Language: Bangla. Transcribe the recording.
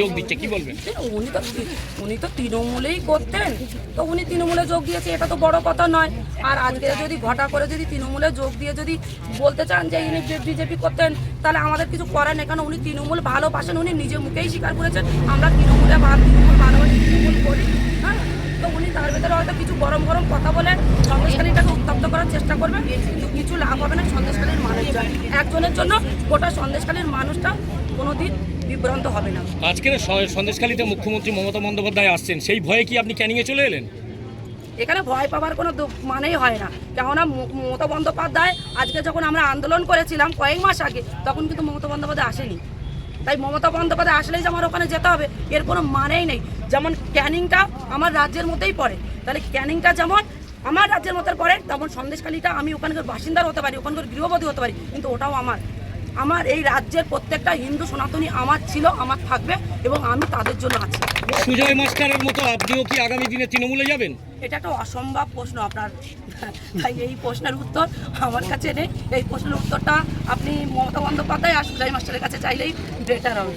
যোগ দিচ্ছে উনি তো উনি তো তৃণমূলেই করতেন। তো উনি তৃণমূলে যোগ এটা তো বড় কথা নয়। আর আজকে যদি ঘটা করে যদি তৃণমূলে যোগ দিয়ে যদি বলতে চান যে করতেন, তাহলে আমাদের কিছু করার নেই। উনি তৃণমূল ভালোবাসেন, উনি নিজে মুখেই স্বীকার করেছেন, আমরা তৃণমূলে ভালো ভালোবাসি, তৃণমূল করি। হ্যাঁ? তো উনি তার ভেতরে হয়তো কিছু গরম গরম কথা বলে সন্দেশখালীটাকে উত্তপ্ত করার চেষ্টা করবেন, কিন্তু কিছু লাভ হবে না সন্দেশখালীর মানুষজন একজনের জন্য গোটা সন্দেশখালীর মানুষটা কোনোদিন বিভ্রান্ত হবে না। আজকের সন্দেশখালীতে মুখ্যমন্ত্রী মমতা বন্দ্যোপাধ্যায় আসছেন সেই ভয়ে কি আপনি ক্যানিংয়ে চলে এলেন? এখানে ভয় পাওয়ার কোনো মানেই হয় না। কেননা মমতা বন্দ্যোপাধ্যায় আজকে যখন আমরা আন্দোলন করেছিলাম কয়েক মাস আগে তখন কিন্তু মমতা বন্দ্যোপাধ্যায় আসেনি। তাই মমতা বন্দ্যোপাধ্যায় আসলেই যে আমার ওখানে যেতে হবে এর কোনো মানেই নেই। যেমন ক্যানিংটা আমার রাজ্যের মধ্যেই পড়ে। তাহলে ক্যানিংটা যেমন আমার রাজ্যের মধ্যে পড়ে তেমন সন্দেশখালীটা আমি ওখানকার বাসিন্দার হতে পারি ওখানকার গৃহবধূ হতে পারি কিন্তু ওটাও আমার। আমার এই রাজ্যের প্রত্যেকটা হিন্দু সনাতনী আমার ছিল আমার থাকবে এবং আমি তাদের জন্য আছি। সুজয় মাস্টারের মতো আপনিও কি আগামী দিনে তৃণমূলে যাবেন? এটা একটা অসম্ভব প্রশ্ন আপনার। তাই এই প্রশ্নের উত্তর আমার কাছে নেই। এই প্রশ্নের উত্তরটা আপনি মমতা বন্দ্যোপাধ্যায় আর সুজয় মাস্টারের কাছে চাইলেই বেটার হবে।